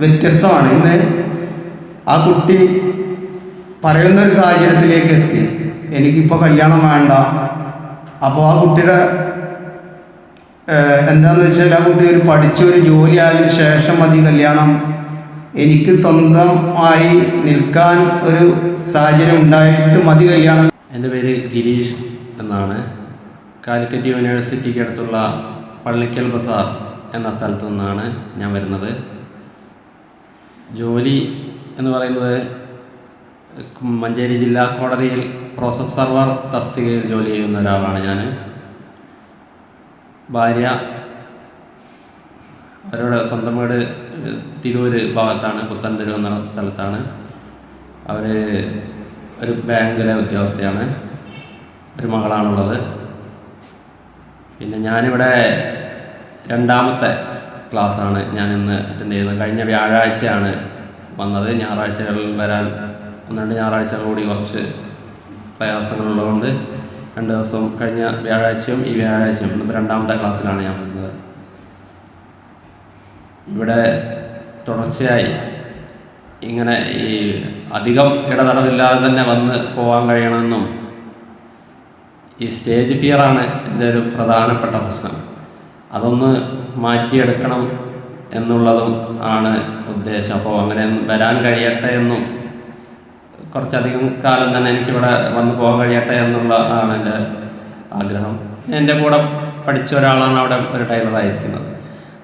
വ്യത്യസ്തമാണ്. ഇന്ന് ആ കുട്ടി പറയുന്ന ഒരു സാഹചര്യത്തിലേക്ക് എത്തി. എനിക്കിപ്പോൾ കല്യാണം വേണ്ട. അപ്പോൾ ആ കുട്ടിയുടെ എന്താണെന്ന് വെച്ചാൽ ആ കുട്ടി ഒരു പഠിച്ച ഒരു ജോലി ആയതിനു ശേഷം മതി കല്യാണം. എനിക്ക് സ്വന്തമായി നിൽക്കാൻ ഒരു സാഹചര്യം ഉണ്ടായിട്ട് മതി കല്യാണം. എന്റെ പേര് ഗിരീഷ് എന്നാണ്. കാലിക്കറ്റ് യൂണിവേഴ്സിറ്റിക്ക് അടുത്തുള്ള പള്ളിക്കൽ ബസാർ എന്ന സ്ഥലത്തു നിന്നാണ് ഞാൻ വരുന്നത്. ജോലി എന്ന് പറയുന്നത് മഞ്ചേരി ജില്ലാ കോടതിയിൽ പ്രോസസ് സർവർ തസ്തികയിൽ ജോലി ചെയ്യുന്ന ഒരാളാണ് ഞാൻ ഭാര്യ അവരുടെ സ്വന്തം വീട് തിരൂര് ഭാഗത്താണ് പുത്തൻതിരു എന്ന സ്ഥലത്താണ്. അവർ ഒരു ബാങ്കിലെ ഉദ്യോഗസ്ഥയാണ്. ഒരു മകളാണുള്ളത്. പിന്നെ ഞാനിവിടെ രണ്ടാമത്തെ ക്ലാസ്സാണ് ഞാൻ ഇന്ന് അറ്റൻഡ് ചെയ്യുന്നത്. കഴിഞ്ഞ വ്യാഴാഴ്ചയാണ് വന്നത്. ഞായറാഴ്ചകളിൽ വരാൻ ഒന്ന് രണ്ട് ഞായറാഴ്ചകൾ കൂടി കുറച്ച് പ്രയാസങ്ങളുള്ളതുകൊണ്ട് രണ്ട് ദിവസം കഴിഞ്ഞ വ്യാഴാഴ്ചയും ഈ വ്യാഴാഴ്ചയും ഇന്നിപ്പോൾ രണ്ടാമത്തെ ക്ലാസ്സിലാണ് ഞാൻ വരുന്നത് ഇവിടെ തുടർച്ചയായി ഇങ്ങനെ ഈ അധികം ഇടതടവില്ലാതെ തന്നെ വന്ന് പോകാൻ കഴിയണമെന്നും ഈ സ്റ്റേജ് ഫിയറാണ് എന്റെ ഒരു പ്രധാനപ്പെട്ട പ്രശ്നം. അതൊന്ന് മാറ്റിയെടുക്കണം എന്നുള്ളതും ആണ് ഉദ്ദേശം. അപ്പോൾ അങ്ങനെ വരാൻ കഴിയട്ടെ എന്നും കുറച്ചധികം കാലം തന്നെ എനിക്കിവിടെ വന്നു പോകാൻ കഴിയട്ടെ എന്നുള്ള ആണ് എന്റെ ആഗ്രഹം. എന്റെ കൂടെ പഠിച്ച ഒരാളാണ് അവിടെ ഒരു ടൈലറായിരിക്കുന്നത്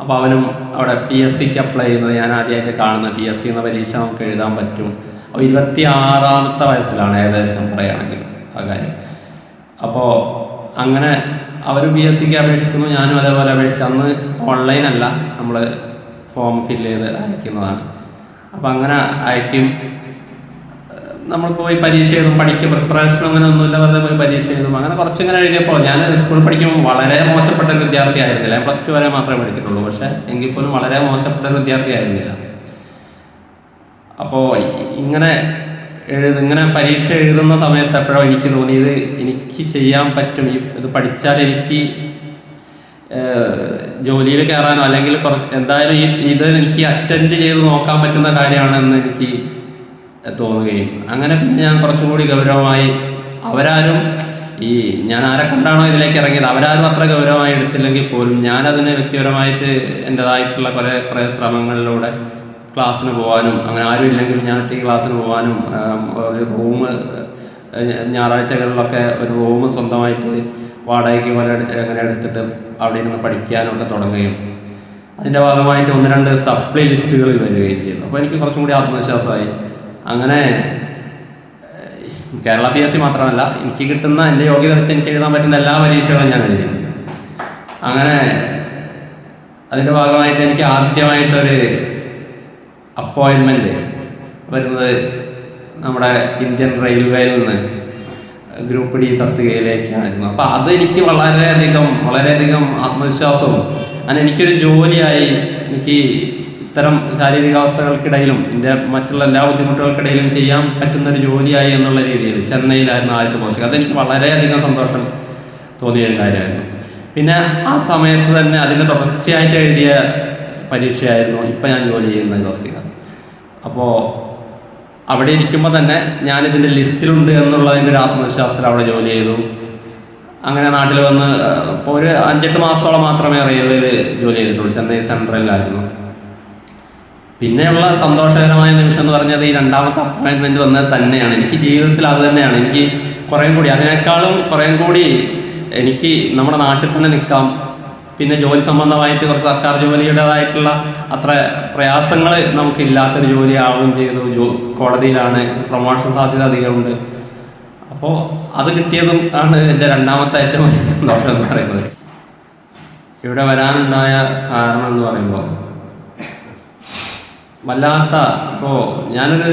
അപ്പോൾ അവനും അവിടെ പി എസ് സിക്ക് അപ്ലൈ ചെയ്യുന്നത് ഞാൻ ആദ്യമായിട്ട് കാണുന്നത് പി എസ് സി എന്ന പരീക്ഷ നമുക്ക് എഴുതാൻ പറ്റും. അപ്പോൾ ഇരുപത്തി ആറാമത്തെ വയസ്സിലാണ് ഏകദേശം പറയുകയാണെങ്കിൽ ആ കാര്യം. അപ്പോൾ അങ്ങനെ അവർ പി എസ് സിക്ക് അപേക്ഷിക്കുന്നു ഞാനും അതേപോലെ അപേക്ഷിച്ചു. അന്ന് ഓൺലൈൻ അല്ല നമ്മൾ ഫോം ഫില്ല് ചെയ്ത് അയക്കുന്നതാണ്. അപ്പം അങ്ങനെ അയക്കും. നമ്മൾ പോയി പരീക്ഷ എഴുതും പഠിക്കും പ്രിപ്പറേഷൻ അങ്ങനെ ഒന്നുമില്ല വെറുതെ പോയി പരീക്ഷ എഴുതും. അങ്ങനെ കുറച്ചിങ്ങനെ എഴുതിയപ്പോൾ ഞാൻ സ്കൂളിൽ പഠിക്കുമ്പോൾ വളരെ മോശപ്പെട്ട ഒരു വിദ്യാർത്ഥി ആയിരുന്നില്ല. പ്ലസ് ടു വരെ മാത്രമേ പഠിച്ചിട്ടുള്ളൂ. പക്ഷേ എങ്കിൽ പോലും വളരെ മോശപ്പെട്ട ഒരു വിദ്യാർത്ഥി ആയിരുന്നില്ല. അപ്പോൾ ഇങ്ങനെ ഇങ്ങനെ പരീക്ഷ എഴുതുന്ന സമയത്ത് എപ്പോഴോ എനിക്ക് തോന്നിയത് എനിക്ക് ചെയ്യാൻ പറ്റും? ഈ ഇത് പഠിച്ചാൽ എനിക്ക് ജോലിയിൽ കയറാനോ അല്ലെങ്കിൽ എന്തായാലും ഈ ഇത് എനിക്ക് അറ്റൻഡ് ചെയ്ത് നോക്കാൻ പറ്റുന്ന കാര്യമാണെന്ന് എനിക്ക് തോന്നുകയും അങ്ങനെ പിന്നെ ഞാൻ കുറച്ചും കൂടി ഗൗരവമായി അവരാരും ഈ ഞാൻ ആരെ കണ്ടാണോ ഇതിലേക്ക് ഇറങ്ങിയത്? അവരാരും അത്ര ഗൗരവമായി എടുത്തില്ലെങ്കിൽ പോലും ഞാനതിന് വ്യക്തിപരമായിട്ട് എന്റെതായിട്ടുള്ള കുറേ കുറേ ശ്രമങ്ങളിലൂടെ ക്ലാസ്സിന് പോകാനും അങ്ങനെ ആരും ഇല്ലെങ്കിൽ ഞാൻ ഒറ്റ ക്ലാസ്സിന് പോകാനും ഒരു റൂം ഞായറാഴ്ചകളിലൊക്കെ ഒരു റൂം സ്വന്തമായിട്ട് വാടകയ്ക്ക് പോലെ അങ്ങനെ എടുത്തിട്ട് അവിടെ ഇരുന്ന് പഠിക്കാനൊക്കെ തുടങ്ങുകയും. അതിന്റെ ഭാഗമായിട്ട് ഒന്ന് രണ്ട് സപ്ലൈ ലിസ്റ്റുകളിൽ വരികയും ചെയ്തു അപ്പോൾ എനിക്ക് കുറച്ചും കൂടി ആത്മവിശ്വാസമായി. അങ്ങനെ കേരള പി എസ് സി മാത്രമല്ല എനിക്ക് കിട്ടുന്ന എന്റെ യോഗ്യത വെച്ച് എനിക്ക് എഴുതാൻ പറ്റുന്ന എല്ലാ പരീക്ഷകളും ഞാൻ എഴുതിയിട്ടുണ്ട്. അങ്ങനെ അതിന്റെ ഭാഗമായിട്ട് എനിക്ക് ആദ്യമായിട്ടൊരു അപ്പോയിൻമെന്റ് വരുന്നത് നമ്മുടെ ഇന്ത്യൻ റെയിൽവേയിൽ നിന്ന് ഗ്രൂപ്പ് ഡി തസ്തികയിലേക്കായിരുന്നു. അപ്പോൾ അതെനിക്ക് വളരെയധികം വളരെയധികം ആത്മവിശ്വാസവും അങ്ങനെ എനിക്കൊരു ജോലിയായി എനിക്ക് ഇത്തരം ശാരീരികാവസ്ഥകൾക്കിടയിലും എന്റെ മറ്റുള്ള എല്ലാ ബുദ്ധിമുട്ടുകൾക്കിടയിലും ചെയ്യാൻ പറ്റുന്നൊരു ജോലിയായി എന്നുള്ള രീതിയിൽ ചെന്നൈയിലായിരുന്നു ആദ്യത്തെ പോസ്റ്റ്. അതെനിക്ക് വളരെയധികം സന്തോഷം തോന്നിയ ഒരു കാര്യമായിരുന്നു. പിന്നെ ആ സമയത്ത് തന്നെ അതിന് തുടർച്ചയായിട്ട് എഴുതിയ പരീക്ഷയായിരുന്നു ഇപ്പം ഞാൻ ജോലി ചെയ്യുന്ന തസ്തിക. അപ്പോൾ അവിടെ ഇരിക്കുമ്പോൾ തന്നെ ഞാനിതിന്റെ ലിസ്റ്റിലുണ്ട് എന്നുള്ളതിന്റെ ഒരു ആത്മവിശ്വാസത്തിൽ അവിടെ ജോലി ചെയ്തു. അങ്ങനെ നാട്ടിൽ വന്ന് ഇപ്പോൾ ഒരു അഞ്ചെട്ട് മാസത്തോളം മാത്രമേ റെയിൽവേയിൽ ജോലി ചെയ്തിട്ടുള്ളൂ. ചെന്നൈ സെൻട്രലിലായിരുന്നു. പിന്നെയുള്ള സന്തോഷകരമായ നിമിഷം എന്ന് പറഞ്ഞത് ഈ രണ്ടാമത്തെ അപ്പോയിൻമെന്റ് വന്നത് തന്നെയാണ്. എനിക്ക് ജീവിതത്തിൽ അത് തന്നെയാണ്. എനിക്ക് കുറേം കൂടി അതിനേക്കാളും കുറേം കൂടി എനിക്ക് നമ്മുടെ നാട്ടിൽ തന്നെ നിൽക്കാം പിന്നെ ജോലി സംബന്ധമായിട്ട് കുറച്ച് സർക്കാർ ജോലിയുടേതായിട്ടുള്ള അത്ര പ്രയാസങ്ങൾ നമുക്കില്ലാത്തൊരു ജോലി ആവുകയും ചെയ്തു. ജോ കോടതിയിലാണ് പ്രൊമോഷൻ സാധ്യത അധികമുണ്ട്. അപ്പോൾ അത് കിട്ടിയതും ആണ് എന്റെ രണ്ടാമത്തെ ഏറ്റവും വലിയ സന്തോഷം എന്ന് പറയുന്നത്. ഇവിടെ വരാനുണ്ടായ കാരണം എന്ന് പറയുമ്പോൾ വല്ലാത്ത ഇപ്പോൾ ഞാനൊരു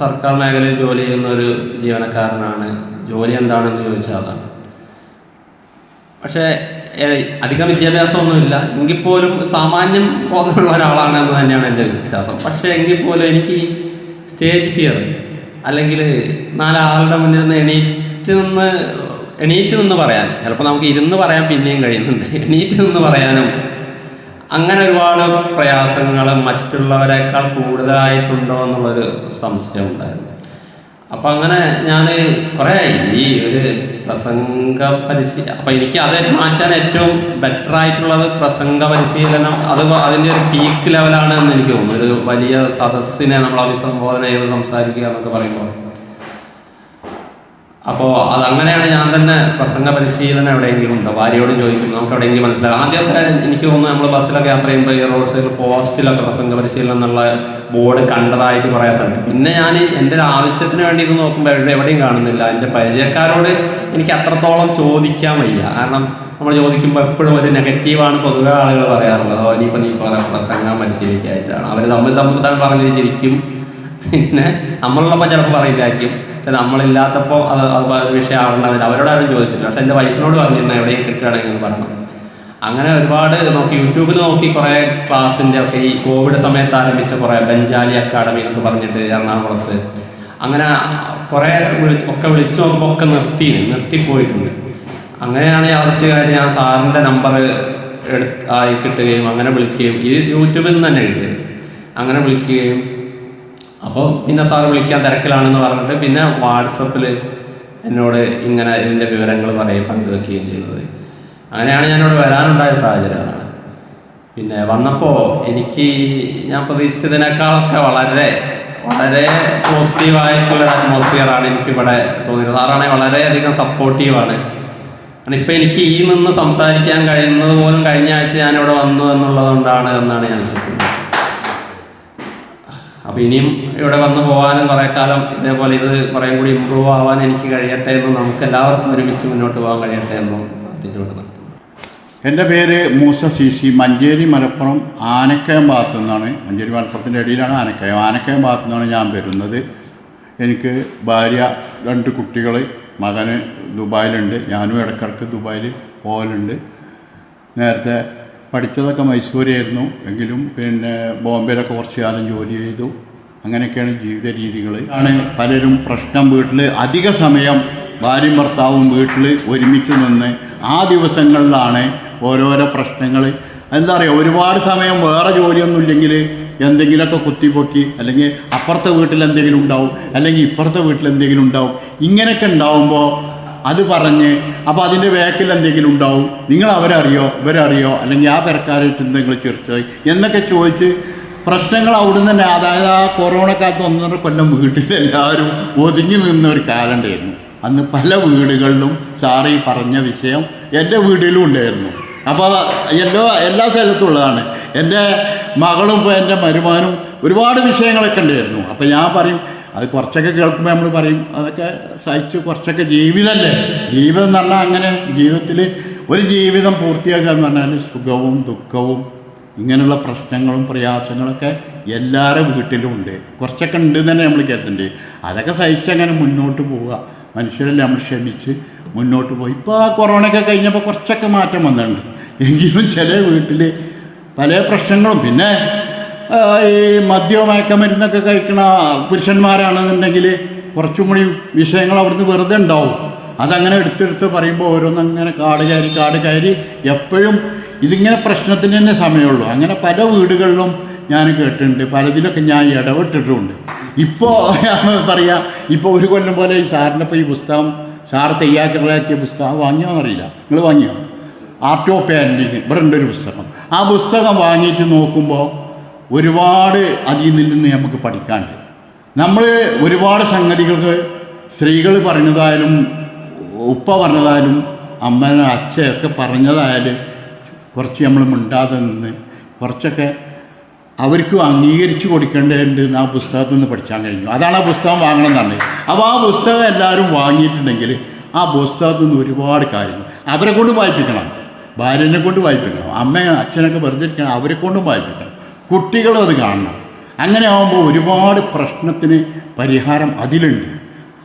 സർക്കാർ മേഖലയിൽ ജോലി ചെയ്യുന്ന ഒരു ജീവനക്കാരനാണ്. ജോലി എന്താണെന്ന് ചോദിച്ചാൽ അതാണ്. പക്ഷേ അധികം വിദ്യാഭ്യാസമൊന്നുമില്ല. എങ്കിൽ പോലും സാമാന്യം ബോധമുള്ള ഒരാളാണ് എന്ന് തന്നെയാണ് എന്റെ വിശ്വാസം. പക്ഷേ എങ്കിൽ പോലും എനിക്ക് സ്റ്റേജ് ഫിയർ അല്ലെങ്കിൽ നാലാളുടെ മുന്നിൽ നിന്ന് എണീറ്റ് നിന്ന് എണീറ്റ് നിന്ന് പറയാൻ ചിലപ്പോൾ നമുക്ക് ഇരുന്ന് പറയാൻ പിന്നെയും കഴിയുന്നുണ്ട്. എണീറ്റ് നിന്ന് പറയാനും അങ്ങനെ ഒരുപാട് പ്രയാസങ്ങൾ മറ്റുള്ളവരെക്കാൾ കൂടുതലായിട്ടുണ്ടോ എന്നുള്ളൊരു സംശയം ഉണ്ടായിരുന്നു അപ്പം അങ്ങനെ ഞാൻ കുറേ ഈ ഒരു പ്രസംഗ പരിശീലനം അപ്പം എനിക്ക് അത് മാറ്റാൻ ഏറ്റവും ബെറ്റർ ആയിട്ടുള്ളത് പ്രസംഗ പരിശീലനം അത് അതിന്റെ ഒരു പീക്ക് ലെവലാണ് എന്ന് എനിക്ക് തോന്നുന്നു. ഒരു വലിയ സദസ്സിനെ നമ്മൾ അഭിസംബോധന ചെയ്ത് സംസാരിക്കുക എന്നൊക്കെ പറയുമ്പോൾ. അപ്പോൾ അതങ്ങനെയാണ് ഞാൻ തന്നെ പ്രസംഗ പരിശീലനം എവിടെയെങ്കിലും ഉണ്ടോ? ഭാര്യയോടും ചോദിക്കും നമുക്ക് എവിടെയെങ്കിലും മനസ്സിലാകും. ആദ്യമൊക്കെ എനിക്ക് തോന്നുന്നു നമ്മൾ ബസ്സിലൊക്കെ യാത്ര ചെയ്യുമ്പോൾ ഈ റോഡ് സൈഡിൽ പോസ്റ്റിലൊക്കെ പ്രസംഗ പരിശീലനം എന്നുള്ള ബോർഡ് കണ്ടതായിട്ട് പറയാൻ സ്ഥലത്ത്. പിന്നെ ഞാൻ എന്റെ ഒരു ആവശ്യത്തിന് വേണ്ടി ഇത് നോക്കുമ്പോൾ എവിടെ എവിടെയും കാണുന്നില്ല. എന്റെ പരിചയക്കാരോട് എനിക്ക് അത്രത്തോളം ചോദിക്കാൻ വയ്യ. കാരണം നമ്മൾ ചോദിക്കുമ്പോൾ എപ്പോഴും ഒരു നെഗറ്റീവാണ് പൊതുവെ ആളുകൾ പറയാറുള്ളത്. ഓ ഇനിയിപ്പോൾ നീ പറയാം പ്രസംഗം പരിശീലിക്കായിട്ടാണ്. അവർ തമ്മിൽ തമ്മിൽ തന്നെ പറഞ്ഞിരിക്കും. പിന്നെ നമ്മളുള്ളപ്പോൾ ചിലപ്പോൾ പറയില്ലായിരിക്കും. പക്ഷെ നമ്മളില്ലാത്തപ്പോൾ അത് അത് ഒരു വിഷയമാവണമെന്നില്ല അവരോട് ആരും ചോദിച്ചില്ല പക്ഷെ എന്റെ വൈഫിനോട് പറഞ്ഞിരുന്നു എവിടെയും കിട്ടുകയാണെങ്കിൽ എന്ന് പറഞ്ഞു. അങ്ങനെ ഒരുപാട് നോക്കി യൂട്യൂബിൽ നോക്കി കുറേ ക്ലാസ്സിന്റെ ഒക്കെ ഈ കോവിഡ് സമയത്ത് ആരംഭിച്ച കുറേ ബഞ്ചാലി അക്കാഡമി എന്നൊക്കെ പറഞ്ഞിട്ട് എറണാകുളത്ത്. അങ്ങനെ കുറേ ഒക്കെ വിളിച്ചു നോക്കുമ്പോൾ ഒക്കെ നിർത്തി നിർത്തിപ്പോയിട്ടുണ്ട് അങ്ങനെയാണ് ആവശ്യകാര്യം ഞാൻ സാറിന്റെ നമ്പർ എടുത്ത് ആയി കിട്ടുകയും അങ്ങനെ വിളിക്കുകയും ഇത് യൂട്യൂബിൽ നിന്ന് തന്നെ കിട്ടുകയും അങ്ങനെ വിളിക്കുകയും അപ്പോൾ പിന്നെ സാർ വിളിക്കാൻ തിരക്കിലാണെന്ന് പറഞ്ഞിട്ട് പിന്നെ വാട്സപ്പിൽ എന്നോട് ഇങ്ങനെ ഇതിന്റെ വിവരങ്ങൾ പറയും പങ്കുവെക്കുകയും ചെയ്തത്. അങ്ങനെയാണ് ഞാനിവിടെ വരാനുണ്ടായ സാഹചര്യം പിന്നെ വന്നപ്പോൾ എനിക്ക് ഞാൻ പ്രതീക്ഷിച്ചതിനേക്കാളൊക്കെ വളരെ വളരെ പോസിറ്റീവായിട്ടുള്ളൊരു അറ്റ്മോസ്ഫിയറാണ് എനിക്കിവിടെ തോന്നിയത്. സാറാണെങ്കിൽ വളരെയധികം സപ്പോർട്ടീവാണ് കാരണം ഇപ്പം എനിക്ക് ഈ നിന്ന് സംസാരിക്കാൻ കഴിയുന്നത് പോലും കഴിഞ്ഞ ആഴ്ച ഞാനിവിടെ വന്നു എന്നുള്ളതുകൊണ്ടാണ് എന്നാണ് ഞാൻ വിശ്വസിക്കുന്നത്. അപ്പോൾ ഇനിയും ഇവിടെ വന്നു പോകാനും കുറേ കാലം ഇതേപോലെ ഇത് കുറേ കൂടി ഇമ്പ്രൂവ് ആവാൻ എനിക്ക് കഴിയട്ടെ എന്നും നമുക്ക് എല്ലാവർക്കും ഒരുമിച്ച് മുന്നോട്ട് പോകാൻ കഴിയട്ടെ എന്നും പ്രാർത്ഥിച്ചുകൊണ്ട് എന്റെ പേര് മൂസ സി സി മഞ്ചേരി മലപ്പുറം ആനക്കയം ഭാഗത്തു നിന്നാണ്. മഞ്ചേരി മലപ്പുറത്തിന്റെ ഇടയിലാണ് ആനക്കയം. ആനക്കയം ഭാഗത്തു നിന്നാണ് ഞാൻ വരുന്നത്. എനിക്ക് ഭാര്യ രണ്ട് കുട്ടികൾ മകന് ദുബായിലുണ്ട്. ഞാനും ഇടയ്ക്കിടയ്ക്ക് ദുബായിൽ പോകലുണ്ട് നേരത്തെ പഠിച്ചതൊക്കെ മൈസൂരായിരുന്നു. എങ്കിലും പിന്നെ ബോംബെയിലൊക്കെ കുറച്ച് കാലം ജോലി ചെയ്തു. അങ്ങനെയൊക്കെയാണ് ജീവിത രീതികൾ. ആണ്. പലരും പ്രശ്നം വീട്ടിൽ അധിക സമയം ഭാര്യയും ഭർത്താവും വീട്ടിൽ ഒരുമിച്ച് നിന്ന് ആ ദിവസങ്ങളിലാണ് ഓരോരോ പ്രശ്നങ്ങൾ. എന്താ പറയുക ഒരുപാട് സമയം വേറെ ജോലിയൊന്നും ഇല്ലെങ്കിൽ എന്തെങ്കിലുമൊക്കെ കുത്തിപ്പൊക്കി അല്ലെങ്കിൽ അപ്പുറത്തെ വീട്ടിൽ എന്തെങ്കിലും ഉണ്ടാവും അല്ലെങ്കിൽ ഇപ്പുറത്തെ വീട്ടിൽ എന്തെങ്കിലും ഉണ്ടാവും. ഇങ്ങനെയൊക്കെ ഉണ്ടാവുമ്പോൾ അത് പറഞ്ഞ് അപ്പോൾ അതിന്റെ വേക്കിൽ എന്തെങ്കിലും ഉണ്ടാവും. നിങ്ങൾ അവരറിയോ ഇവരറിയോ അല്ലെങ്കിൽ ആ പെരക്കാരായിട്ട് എന്തെങ്കിലും ചർച്ച എന്നൊക്കെ ചോദിച്ച് പ്രശ്നങ്ങൾ അവിടുന്ന് തന്നെ അതായത് ആ കൊറോണ കാലത്ത് ഒന്നര കൊല്ലം വീട്ടിൽ എല്ലാവരും ഒതുങ്ങി നിന്ന ഒരു കാലണ്ടായിരുന്നു അന്ന് പല വീടുകളിലും സാറി പറഞ്ഞ വിഷയം എന്റെ വീട്ടിലും ഉണ്ടായിരുന്നു. അപ്പോൾ എല്ലാ എല്ലാ സ്ഥലത്തും ഉള്ളതാണ്. എന്റെ മകളും ഇപ്പോൾ എന്റെ മരുമാനും ഒരുപാട് വിഷയങ്ങളൊക്കെ ഉണ്ടായിരുന്നു. അപ്പോൾ ഞാൻ പറയും അത് കുറച്ചൊക്കെ കേൾക്കുമ്പോൾ നമ്മൾ പറയും അതൊക്കെ സഹിച്ച് കുറച്ചൊക്കെ ജീവിതമല്ലേ ജീവിതം എന്ന് പറഞ്ഞാൽ അങ്ങനെ ജീവിതത്തിൽ ഒരു ജീവിതം പൂർത്തിയാക്കുക എന്ന് പറഞ്ഞാൽ സുഖവും ദുഃഖവും ഇങ്ങനെയുള്ള പ്രശ്നങ്ങളും പ്രയാസങ്ങളൊക്കെ എല്ലാവരുടെ വീട്ടിലും ഉണ്ട്. കുറച്ചൊക്കെ ഉണ്ട് തന്നെ നമ്മൾ കരുതുന്നുണ്ട് അതൊക്കെ സഹിച്ചങ്ങനെ മുന്നോട്ട് പോവുക. മനുഷ്യരെല്ലാം നമ്മൾ ക്ഷമിച്ച് മുന്നോട്ട് പോയി ഇപ്പോൾ ആ കൊറോണയൊക്കെ കഴിഞ്ഞപ്പോൾ കുറച്ചൊക്കെ മാറ്റം വന്നിട്ടുണ്ട്. എങ്കിലും ചില വീട്ടിൽ പല പ്രശ്നങ്ങളും. പിന്നെ ഈ മദ്യവും മയക്കമരുന്നൊക്കെ കഴിക്കണ പുരുഷന്മാരാണെന്നുണ്ടെങ്കിൽ കുറച്ചും കൂടി വിഷയങ്ങൾ അവിടുന്ന് വെറുതെ ഉണ്ടാവും. അതങ്ങനെ എടുത്തെടുത്ത് പറയുമ്പോൾ ഓരോന്നങ്ങനെ കാട് കയറി കാട് കയറി എപ്പോഴും ഇതിങ്ങനെ പ്രശ്നത്തിന് തന്നെ സമയമുള്ളൂ. അങ്ങനെ പല വീടുകളിലും ഞാൻ കേട്ടിട്ടുണ്ട്. പലതിലൊക്കെ ഞാൻ ഇടപെട്ടിട്ടുമുണ്ട് ഇപ്പോൾ പറയാം ഇപ്പോൾ ഒരു കൊല്ലം പോലെ ഈ സാറിന്റെ ഇപ്പോൾ ഈ പുസ്തകം സാർ തയ്യാറാക്കിയ പുസ്തകം വാങ്ങിയോന്നറിയില്ല നിങ്ങൾ വാങ്ങിയോ? ആർട്ട് ഓഫ് പെയിന്റിങ് ഇവിടെ ഉണ്ടൊരു പുസ്തകം. ആ പുസ്തകം വാങ്ങിയിട്ട് നോക്കുമ്പോൾ ഒരുപാട് അതിൽ നിന്ന് നമുക്ക് പഠിക്കാണ്ട് നമ്മൾ ഒരുപാട് സംഗതികൾക്ക് സ്ത്രീകൾ പറഞ്ഞതായാലും ഉപ്പ പറഞ്ഞതായാലും അമ്മ അച്ഛയൊക്കെ പറഞ്ഞതായാലും കുറച്ച് നമ്മൾ മിണ്ടാതെ നിന്ന് കുറച്ചൊക്കെ അവർക്കും അംഗീകരിച്ചു കൊടുക്കേണ്ടതുണ്ട് എന്ന് ആ പുസ്തകത്തിൽ നിന്ന് പഠിച്ചാൽ കഴിഞ്ഞു. അതാണ് ആ പുസ്തകം വാങ്ങണം എന്നാണ് അപ്പോൾ ആ പുസ്തകം എല്ലാവരും വാങ്ങിയിട്ടുണ്ടെങ്കിൽ ആ പുസ്തകത്തിൽ നിന്ന് ഒരുപാട് കാര്യങ്ങൾ അവരെ കൊണ്ട് വായിപ്പിക്കണം. ഭാര്യനെ കൊണ്ട് വായിപ്പിക്കണം. അമ്മയും അച്ഛനൊക്കെ വെറുതെ ഇരിക്കണം അവരെ കൊണ്ടും വായിപ്പിക്കണം. കുട്ടികളും അത് കാണണം. അങ്ങനെ ആകുമ്പോൾ ഒരുപാട് പ്രശ്നത്തിന് പരിഹാരം അതിലുണ്ട്.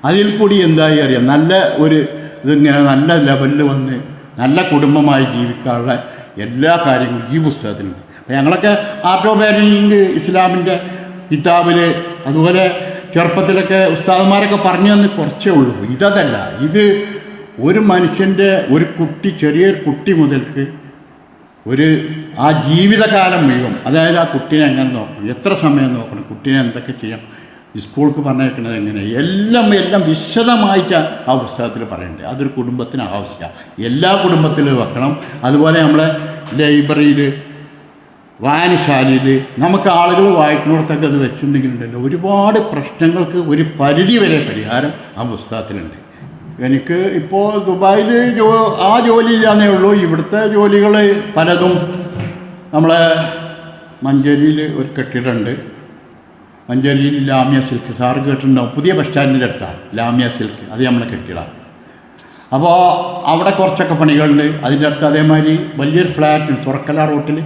അതിൽ കൂടി എന്തായി അറിയാം? നല്ല ഒരു ഇതിങ്ങനെ നല്ല ലെവലിൽ വന്ന് നല്ല കുടുംബമായി ജീവിക്കാനുള്ള എല്ലാ കാര്യങ്ങളും ഈ പുസ്തകത്തിലുണ്ട്. അപ്പം ഞങ്ങളൊക്കെ ആർട്ട് ഓഫ് പാരന്റിങ് ഇസ്ലാമിന്റെ കിതാബിൽ അതുപോലെ ചെറുപ്പത്തിലൊക്കെ ഉസ്താദന്മാരൊക്കെ പറഞ്ഞു തന്ന് കുറച്ചേ ഉള്ളൂ. ഇതല്ല ഇത് ഒരു മനുഷ്യന്റെ ഒരു കുട്ടി ചെറിയൊരു കുട്ടി മുതൽക്ക് ഒരു ആ ജീവിതകാലം മുഴുവൻ അതായത് ആ കുട്ടീനെ എങ്ങനെ നോക്കണം എത്ര സമയം നോക്കണം കുട്ടീനെ എന്തൊക്കെ ചെയ്യണം സ്കൂൾക്ക് പറഞ്ഞേക്കുന്നത് എങ്ങനെ എല്ലാം എല്ലാം വിശദമായിട്ട് ആ പുസ്തകത്തിൽ പറയേണ്ടത് അതൊരു കുടുംബത്തിന് ആവശ്യമാണ് എല്ലാ കുടുംബത്തിലും വെക്കണം. അതുപോലെ നമ്മളെ ലൈബ്രറിയിൽ വായനശാലയിൽ നമുക്ക് ആളുകൾ വായിക്കുന്നിടത്തൊക്കെ അത് വെച്ചിട്ടുണ്ടെങ്കിലുണ്ടല്ലോ. ഒരുപാട് പ്രശ്നങ്ങൾക്ക് ഒരു പരിധി വരെ പരിഹാരം ആ പുസ്തകത്തിലുണ്ട്. എനിക്ക് ഇപ്പോൾ ദുബായിൽ ജോ ആ ജോലി ഇല്ലാന്നേ ഉള്ളൂ. ഇവിടുത്തെ ജോലികൾ പലതും നമ്മളെ മഞ്ചേരിയിൽ ഒരു കെട്ടിടമുണ്ട്. മഞ്ചേരിയിൽ ലാമിയ സിൽക്ക്. സാർ കേട്ടിട്ടുണ്ടാവും. പുതിയ ബസ് സ്റ്റാൻഡിന്റെ അടുത്താണ്. ലാമിയ സിൽക്ക്. അത് നമ്മളെ കെട്ടിടമാണ് അപ്പോൾ അവിടെ കുറച്ചൊക്കെ പണികളുണ്ട്. അതിന്റെ അടുത്ത് അതേമാതിരി വലിയൊരു ഫ്ലാറ്റ് തുറക്കല റോട്ടിൽ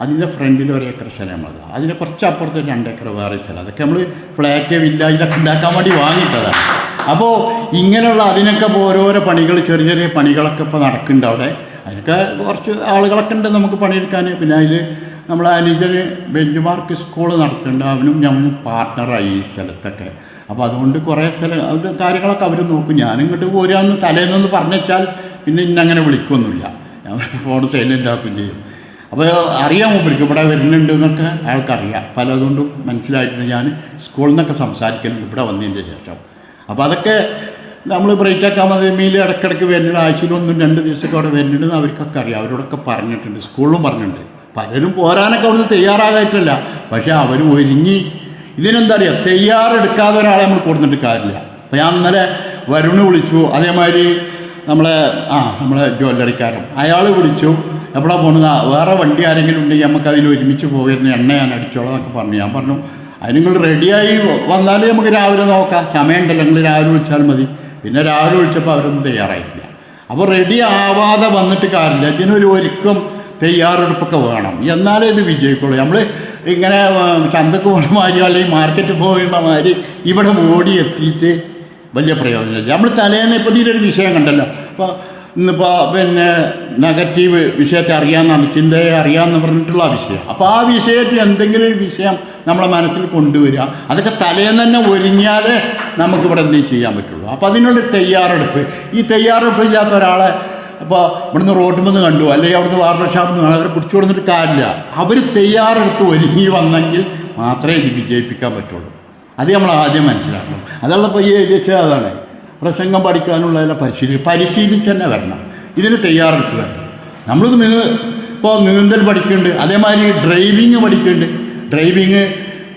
അതിന്റെ ഫ്രണ്ടിൽ ഒരു ഏക്കർ നമ്മളത്. അതിന്റെ കുറച്ച് അപ്പുറത്ത് രണ്ടേക്കർ വേറെ സ്ഥലം. അതൊക്കെ നമ്മൾ ഫ്ലാറ്റ് വില്ല ഇതൊക്കെ ഉണ്ടാക്കാൻ വേണ്ടി വാങ്ങിയിട്ടതാണ്. അപ്പോൾ ഇങ്ങനെയുള്ള അതിനൊക്കെ ഓരോരോ പണികൾ ചെറിയ ചെറിയ പണികളൊക്കെ ഇപ്പോൾ നടക്കുന്നുണ്ട് അവിടെ. അതിനൊക്കെ കുറച്ച് ആളുകളൊക്കെ ഉണ്ട് നമുക്ക് പണിയെടുക്കാൻ. പിന്നെ അതിൽ നമ്മൾ അനുജന് ബെഞ്ച് മാർക്ക് സ്കൂൾ നടത്തുന്നുണ്ട്. അവനും ഞാനും പാർട്ട്ണറായി ഈ സ്ഥലത്തൊക്കെ. അപ്പോൾ അതുകൊണ്ട് കുറേ സ്ഥലം അത് കാര്യങ്ങളൊക്കെ അവർ നോക്കും. ഞാനിങ്ങോട്ട് പോരാന്ന് തലേന്നൊന്ന് പറഞ്ഞാൽ പിന്നെ ഇന്നങ്ങനെ വിളിക്കൊന്നുമില്ല. ഞാൻ ഫോൺ സൈലന്റ് ആക്കുകയും ചെയ്യും. അപ്പോൾ അറിയാം മൂപ്പർക്ക് ഇവിടെ വരുന്നുണ്ട് എന്നൊക്കെ അയാൾക്കറിയാം പലതുകൊണ്ടും മനസ്സിലായിട്ടുണ്ട്. ഞാൻ സ്കൂളിൽ നിന്നൊക്കെ സംസാരിക്കുന്നുണ്ട് ഇവിടെ വന്നതിന്റെ ശേഷം. അപ്പോൾ അതൊക്കെ നമ്മൾ ബ്രൈറ്റ് അക്കാദമിയിൽ ഇടയ്ക്കിടയ്ക്ക് വരുന്നുണ്ട്. ആഴ്ചയിൽ ഒന്നും രണ്ട് ദിവസമൊക്കെ അവിടെ വരുന്നുണ്ടെന്ന് അവർക്കൊക്കെ അറിയാം. അവരോടൊക്കെ പറഞ്ഞിട്ടുണ്ട്. സ്കൂളിലും പറഞ്ഞിട്ടുണ്ട്. പലരും പോരാനൊക്കെ അവിടുന്ന് തയ്യാറാകായിട്ടല്ല പക്ഷേ അവർ ഒരുങ്ങി. ഇതിനെന്താ അറിയാം? തയ്യാറെടുക്കാതെ ഒരാളെ നമ്മൾ കൊടുത്തിട്ട് കാര്യമില്ല. അപ്പോൾ ഞാൻ ഇന്നലെ വരുണ് വിളിച്ചു. അതേമാതിരി നമ്മളെ ആ നമ്മളെ ജ്വല്ലറിക്കാരൻ. അയാൾ വിളിച്ചു. എവിടെ പോകുന്നത് വേറെ വണ്ടി ആരെങ്കിലും ഉണ്ടെങ്കിൽ നമുക്ക് അതിൽ ഒരുമിച്ച് പോയിരുന്ന എണ്ണ ഞാൻ അടിച്ചോളാം എന്നൊക്കെ പറഞ്ഞു. ഞാൻ പറഞ്ഞു അതിന് നിങ്ങൾ റെഡിയായി വന്നാലേ നമുക്ക് രാവിലെ നോക്കാം. സമയമുണ്ടല്ലോ നിങ്ങൾ രാവിലെ വിളിച്ചാൽ മതി. പിന്നെ രാവിലെ വിളിച്ചപ്പോൾ അവരൊന്നും തയ്യാറായിട്ടില്ല. അപ്പോൾ റെഡി ആവാതെ വന്നിട്ട് കാര്യമില്ല. ഇതിനൊരു ഒരുക്കം തയ്യാറെടുപ്പൊക്കെ വേണം. എന്നാലേ ഇത് വിജയിക്കുള്ളൂ. നമ്മൾ ഇങ്ങനെ ചന്തക്ക് പോണ മാതിരി അല്ലെങ്കിൽ മാർക്കറ്റ് പോകുന്ന മാതിരി ഇവിടെ ഓടി എത്തിയിട്ട് വലിയ പ്രയോജനമില്ല. നമ്മൾ തലേന്ന് ഇപ്പോൾ ഇതിലൊരു വിഷയം കണ്ടല്ലോ. അപ്പോൾ ഇന്നിപ്പോൾ പിന്നെ നെഗറ്റീവ് വിഷയത്തെ അറിയാമെന്നാണ് ചിന്തയെ അറിയാമെന്ന് പറഞ്ഞിട്ടുള്ള വിഷയം. അപ്പോൾ ആ വിഷയത്തിൽ എന്തെങ്കിലും ഒരു വിഷയം നമ്മളെ മനസ്സിൽ കൊണ്ടുവരിക അതൊക്കെ തലേന്ന് തന്നെ ഒരുങ്ങിയാലേ നമുക്കിവിടെ എന്തെങ്കിലും ചെയ്യാൻ പറ്റുള്ളൂ. അപ്പോൾ അതിനുള്ളൊരു തയ്യാറെടുപ്പ്. ഈ തയ്യാറെടുപ്പ് ഇല്ലാത്ത ഒരാളെ അപ്പോൾ ഇവിടുന്ന് റോഡിൽ നിന്ന് കണ്ടു അല്ലെങ്കിൽ അവിടുന്ന് വാർഡർ ഷാപ്പിൽ നിന്ന് അവരെ പിടിച്ചു കൊടുത്തിട്ട് കാര്യമില്ല. അവർ തയ്യാറെടുത്ത് ഒരുങ്ങി വന്നെങ്കിൽ മാത്രമേ ഇത് വിജയിപ്പിക്കാൻ പറ്റുള്ളൂ. അത് നമ്മൾ ആദ്യം മനസ്സിലാക്കണം. അതുള്ള ഇപ്പോൾ ഈ എഴുതിച്ചാൽ അതാണ്. പ്രസംഗം പഠിക്കാനുള്ള പരിശീലി പരിശീലിച്ച് തന്നെ വരണം. ഇതിന് തയ്യാറെടുത്ത് വരണം നമ്മൾ നീ ഇപ്പോൾ നീന്തൽ പഠിക്കുന്നുണ്ട് അതേമാതിരി ഡ്രൈവിങ് പഠിക്കുന്നുണ്ട് ഡ്രൈവിങ്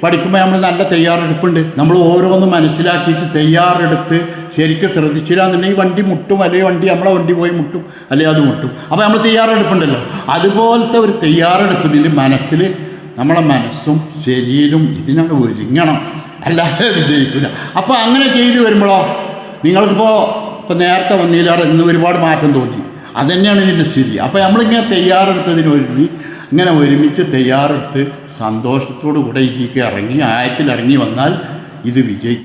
പഠിക്കുമ്പോൾ നമ്മൾ നല്ല തയ്യാറെടുപ്പുണ്ട്. നമ്മൾ ഓരോന്നും മനസ്സിലാക്കിയിട്ട് തയ്യാറെടുത്ത് ശരിക്കും ശ്രദ്ധിച്ചില്ലാന്നുണ്ടെങ്കിൽ വണ്ടി മുട്ടും അല്ലെങ്കിൽ വണ്ടി നമ്മളെ വണ്ടി പോയി മുട്ടും അല്ലെങ്കിൽ അത് മുട്ടും. അപ്പോൾ നമ്മൾ തയ്യാറെടുപ്പുണ്ടല്ലോ. അതുപോലത്തെ ഒരു തയ്യാറെടുപ്പ് ഇതിൽ മനസ്സിൽ നമ്മളെ മനസ്സും ശരീരവും ഇതിനാണ് ഒരുങ്ങണം. അല്ലാതെ വിജയിക്കില്ല അപ്പോൾ അങ്ങനെ ചെയ്തു വരുമ്പോഴോ? നിങ്ങൾക്കിപ്പോൾ ഇപ്പോൾ നേരത്തെ വന്നില്ലാറ് ഇന്ന് ഒരുപാട് മാറ്റം തോന്നി. അതുതന്നെയാണ് ഇതിന്റെ സ്ഥിതി. അപ്പോൾ നമ്മളിങ്ങനെ തയ്യാറെടുത്തതിന് ഒരുങ്ങി ഇങ്ങനെ ഒരുമിച്ച് തയ്യാറെടുത്ത് സന്തോഷത്തോടു കൂടെ ഇതിലേക്ക് ഇറങ്ങി ആയത്തിൽ ഇറങ്ങി വന്നാൽ ഇത് വിജയിക്കും